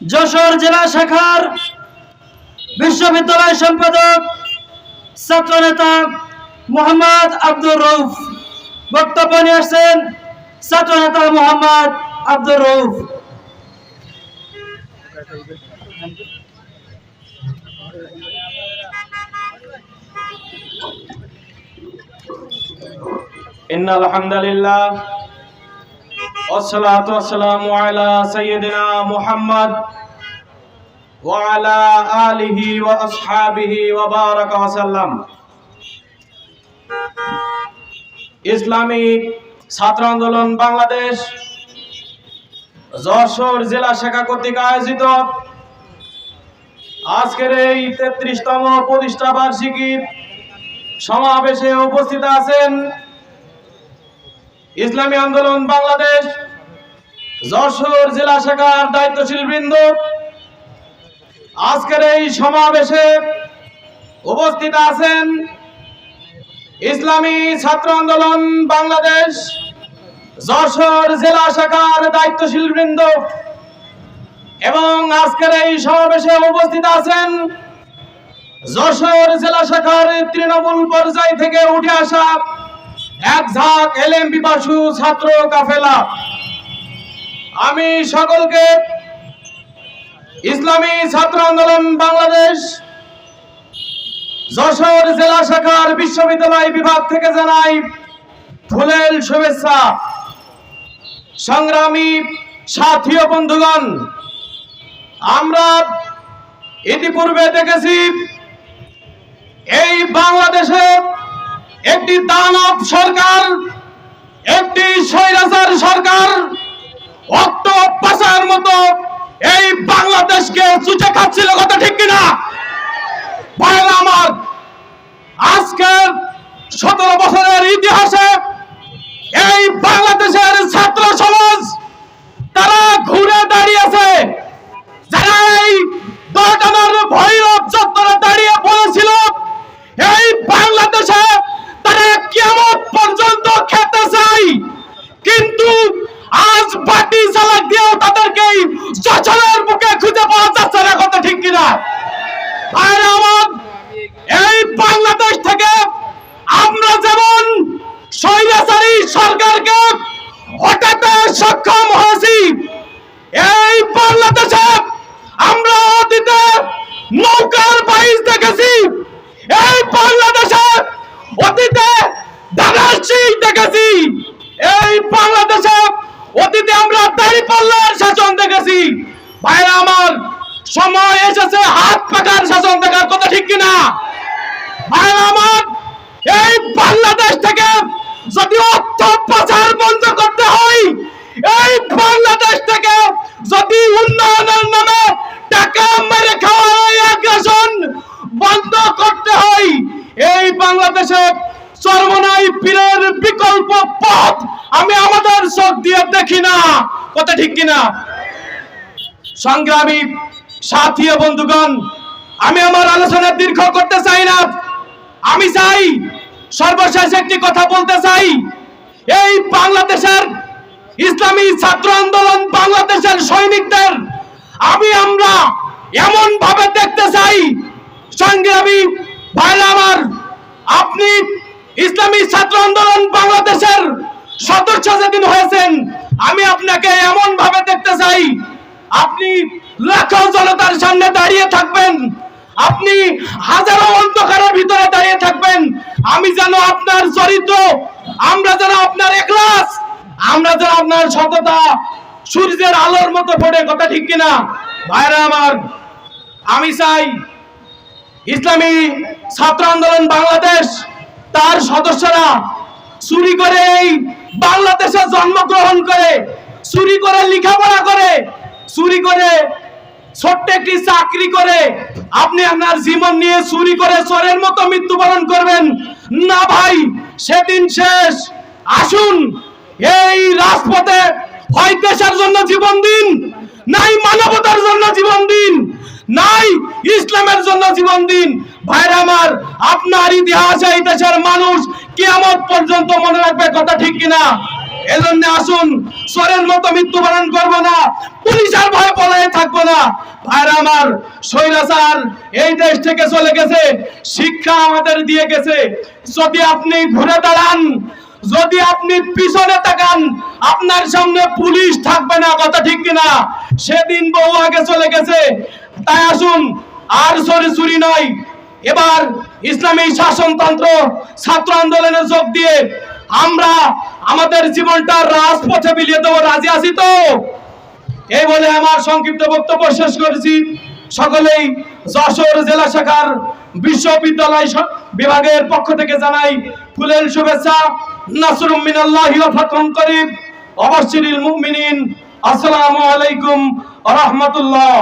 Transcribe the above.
যশোর জেলা শাখার বিশ্ববিদ্যালয় সম্পাদক ছাত্রনেতা মোহাম্মদ আব্দুর রৌফ বক্তব্য নিয়ে আসছেন ছাত্রনেতা মোহাম্মদ আব্দুর রৌফ ইন্নাল আলহামদুলিল্লাহ والصلاة والسلام على سيدنا محمد وعلى آله وأصحابه وبارك وسلم ইসলামী ছাত্র আন্দোলন বাংলাদেশ যশোর জেলা শাখা কর্তৃক আয়োজিত আজকের এই তেত্রিশতম প্রতিষ্ঠা বার্ষিকী সমাবেশে উপস্থিত আছেন ইসলামী আন্দোলন বাংলাদেশ, যশোর জেলা শাখার দায়িত্বশীল বৃন্দ, আজকের এই সমাবেশে উপস্থিত আছেন ইসলামী ছাত্র আন্দোলন বাংলাদেশ, যশোর জেলা শাখার দায়িত্বশীল বৃন্দ এবং আজকের এই সমাবেশে উপস্থিত আছেন যশোর জেলা শাখার তৃণমূল পর্যায় থেকে উঠে আসা এক এলএম পিপাসু ছাত্র কাফেলা। আমি সকলকে ইসলামী ছাত্র আন্দোলন বাংলাদেশ যশোর জেলা শাখার বিশ্ববিদ্যালয় বিভাগ থেকে জানাই ফুলেল শুভেচ্ছা। সংগ্রামী সাথী বন্ধুগণ, আমরা ইতিপূর্বে দেখেছি এই বাংলাদেশে একটি দানব সরকার, একটি স্বৈরাচার সরকার অক্ট পাচার মতো এই বাংলাদেশকে চুচে খাচ্ছিল কথা ঠিক কিনা? আমার, আজকের সতেরো বছরের ইতিহাসে স্বৈরাচারী সরকারকে হটাতে সক্ষম হয়েছি। এই বাংলাদেশে আমরা অতীতে নৌকার বাইশ দেখেছি। এই বাংলাদেশে অতীতে দেখেছি। এই বাংলাদেশে অতীতে আমরা দাড়ি পাল্লার শাসন দেখেছি। ভাইরা আমার, সময় এসেছে হাত পাকার শাসন দেখার কথা ঠিক কিনা? ভাইরা আমার, এই বাংলাদেশ থেকে যদি অর্থ পাচার বন্ধ করতে হয়, এই বাংলাদেশ থেকে যদি উন্নয়নের নামে টাকা মেরে খাওয়া বন্ধ করতে হয়, এই বাংলাদেশে চরমনাই পীরের বিকল্প পথ আমি আমাদের চোখ দিয়ে দেখি না। কথা ঠিক কিনা সংগ্রামী সাথী বন্ধুগণ, আমি আমার আলোচনা দীর্ঘ করতে চাই না। আমি চাই সর্বশেষ একটি কথা বলতে চাই। এই বাংলাদেশের ইসলামী ছাত্র আন্দোলন বাংলাদেশের সৈনিকদের, আমি আমরা এমন ভাবে দেখতে চাই সংগ্রামী ভাইরা আমার, আপনি ইসলামী ছাত্র আন্দোলন বাংলাদেশের সদস্য যেদিন হয়েছেন, আমি আপনাকে এমন ভাবে দেখতে চাই, আপনি লাখো জনতার সামনে দাঁড়িয়ে থাকবেন আপনি হাজারো অন্ধকারের ভিতরে দাঁড়িয়ে থাকবেন। আমি যেন আপনার চরিত্র, আমরা যেন আপনার একলাস আমরা যেন আপনার সততা সূর্যের আলোর মতো পড়ে কথা ঠিক কিনা? ভাইরা আমার, আমি চাই ইসলামী ছাত্র আন্দোলন বাংলাদেশ, তার সদস্যরা চুরি করে এই বাংলাদেশে জন্মগ্রহণ করে, চুরি করে লেখাপড়া করে, চুরি করে একটি চাকরি করে আপনি আপনার জীবন নিয়ে চুরি করে চোরের মতো মৃত্যুবরণ করবেন। না ভাই, সেদিন শেষ। আসুন, এই রাজপথে হয় দেশের জন্য জীবন দিন, নাই মানবতার জন্য জীবন দিন, নাই ইসলামের জন্য জীবন দিন। ভাইরা আমার, আপনার ইতিহাসে এই দেশের মানুষ কিয়ামত পর্যন্ত মনে রাখবে কথা ঠিক কিনা? এজন্য আসুন চোরের মতো মৃত্যুবরণ করব না পুলিশের ভয় পলায় থাকব না। ভাইরা আমার স্বৈরাচার এই দেশ থেকে চলে গেছে, শিক্ষা আমাদের দিয়ে গেছে। যদি আপনি ঘুরে দাঁড়ান, যদি আপনি পিছনে তাকান, আপনার সামনে পুলিশ থাকবে না, কথা ঠিক কিনা? সেদিন বহু আগে চলে গেছে। তাই আসুন, আর চুরি চুরি নয় এবার ইসলামী শাসনতন্ত্র ছাত্র আন্দোলনে যোগ দিয়ে আমরা আমাদের জীবনটা রাজপথে বিলিয়ে দেবো। রাজি আছি তো? এই বলে আমার সংক্ষিপ্ত বক্তব্য শেষ করেছি। সকলেই যশোর জেলা শাখার বিশ্ববিদ্যালয় বিভাগের পক্ষ থেকে জানাই ফুলেল শুভেচ্ছা। নাসরুম মিনাল্লাহি অবশ্যিরিল মুমিনিন। আসসালামু আলাইকুম রাহমাতুল্লাহ।